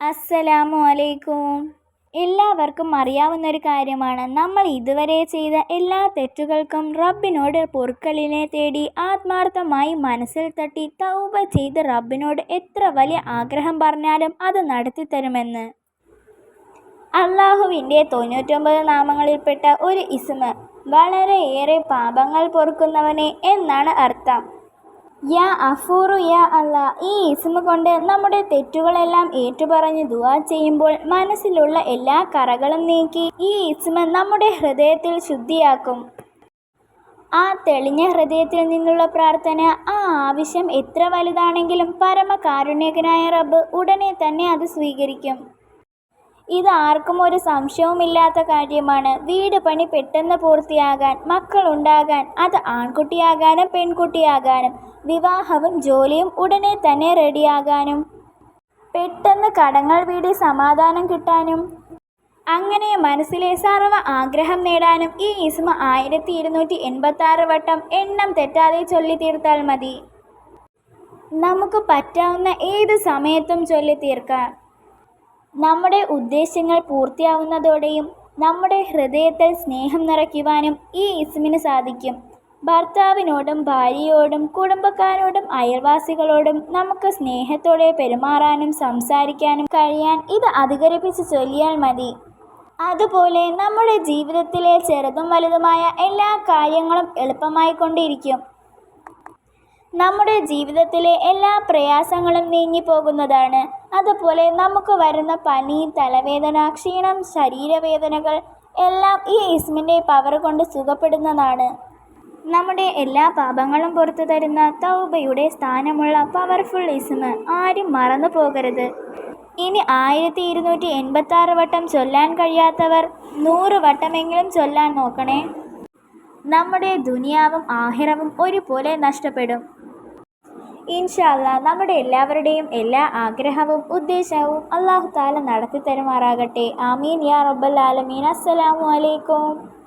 അസ്സലാമു അലൈക്കും എല്ലാവർക്കും അറിയാവുന്ന ഒരു കാര്യമാണ്. നമ്മൾ ഇതുവരെ ചെയ്ത എല്ലാ തെറ്റുകൾക്കും റബ്ബിനോട് പൊറുക്കലിനെ തേടി ആത്മാർത്ഥമായി മനസ്സിൽ തട്ടി തൗബ ചെയ്ത് റബ്ബിനോട് എത്ര വലിയ ആഗ്രഹം പറഞ്ഞാലും അത് നടത്തി തരുമെന്ന് അള്ളാഹുവിന്റെ തൊണ്ണൂറ്റൊമ്പത് നാമങ്ങളിൽപ്പെട്ട ഒരു ഇസ്മ വളരെയേറെ പാപങ്ങൾ പൊറുക്കുന്നവനെ എന്നാണ് അർത്ഥം. യാ അഫൂറു യാ അല്ല ഈ ഇസ്മ കൊണ്ട് നമ്മുടെ തെറ്റുകളെല്ലാം ഏറ്റുപറഞ്ഞ് ദുവാ ചെയ്യുമ്പോൾ മനസ്സിലുള്ള എല്ലാ കറകളും നീക്കി ഈ ഇസ്മ നമ്മുടെ ഹൃദയത്തിൽ ശുദ്ധിയാക്കും. ആ തെളിഞ്ഞ ഹൃദയത്തിൽ നിന്നുള്ള പ്രാർത്ഥന ആ ആവശ്യം എത്ര വലുതാണെങ്കിലും പരമകാരുണ്യകനായ റബ്ബ് ഉടനെ തന്നെ അത് സ്വീകരിക്കും. ഇത് ആർക്കും ഒരു സംശയവുമില്ലാത്ത കാര്യമാണ്. വീട് പണി പെട്ടെന്ന് പൂർത്തിയാകാൻ മക്കളുണ്ടാകാൻ അത് ആൺകുട്ടിയാകാനും പെൺകുട്ടിയാകാനും വിവാഹവും ജോലിയും ഉടനെ തന്നെ റെഡിയാകാനും. പെട്ടെന്ന് കടങ്ങൾ വീടി സമാധാനം കിട്ടാനും അങ്ങനെ മനസ്സിലെ സർവ ആഗ്രഹം നേടാനും ഈ ഇസ്മ ആയിരത്തി ഇരുന്നൂറ്റി എൺപത്തി ആറ് വട്ടം എണ്ണം തെറ്റാതെ ചൊല്ലി തീർത്താൽ മതി. നമുക്ക് പറ്റാവുന്ന ഏത് സമയത്തും ചൊല്ലി തീർക്കാം നമ്മുടെ ഉദ്ദേശങ്ങൾ പൂർത്തിയാവുന്നതോടെയും നമ്മുടെ ഹൃദയത്തിൽ സ്നേഹം നിറയ്ക്കുവാനും ഈ ഇസ്മിന് സാധിക്കും. ഭർത്താവിനോടും ഭാര്യയോടും കുടുംബക്കാരോടും അയൽവാസികളോടും നമുക്ക് സ്നേഹത്തോടെ പെരുമാറാനും സംസാരിക്കാനും കഴിയാൻ ഇത് അധികരിപ്പിച്ച് ചൊല്ലിയാൽ മതി. അതുപോലെ നമ്മുടെ ജീവിതത്തിലെ ചെറുതും വലുതുമായ എല്ലാ കാര്യങ്ങളും എളുപ്പമായിക്കൊണ്ടിരിക്കും നമ്മുടെ ജീവിതത്തിലെ എല്ലാ പ്രയാസങ്ങളും നീങ്ങിപ്പോകുന്നതാണ് അതുപോലെ നമുക്ക് വരുന്ന പനി തലവേദന ക്ഷീണം ശരീരവേദനകൾ എല്ലാം ഈ ഇസ്മിന്റെ പവർ കൊണ്ട് സുഖപ്പെടുന്നതാണ്. നമ്മുടെ എല്ലാ പാപങ്ങളും പുറത്തു തരുന്ന തൗബയുടെ സ്ഥാനമുള്ള പവർഫുൾ ഇസ്മ് ആരും മറന്നു പോകരുത്. ഇനി ആയിരത്തി ഇരുന്നൂറ്റി എൺപത്തി ആറ് വട്ടം ചൊല്ലാൻ കഴിയാത്തവർ നൂറ് വട്ടമെങ്കിലും ചൊല്ലാൻ നോക്കണേ. നമ്മുടെ ദുനിയാവും ആഹിറവും ഒരുപോലെ നഷ്ടപ്പെടും. ഇൻഷാല്ല നമ്മുടെ എല്ലാവരുടെയും എല്ലാ ആഗ്രഹവും ഉദ്ദേശവും അള്ളാഹു താല നടത്തി തരുമാറാകട്ടെ ആമീൻ യാ റബ്ബൽ ആലമീൻ. അസ്സലാമു അലൈക്കും.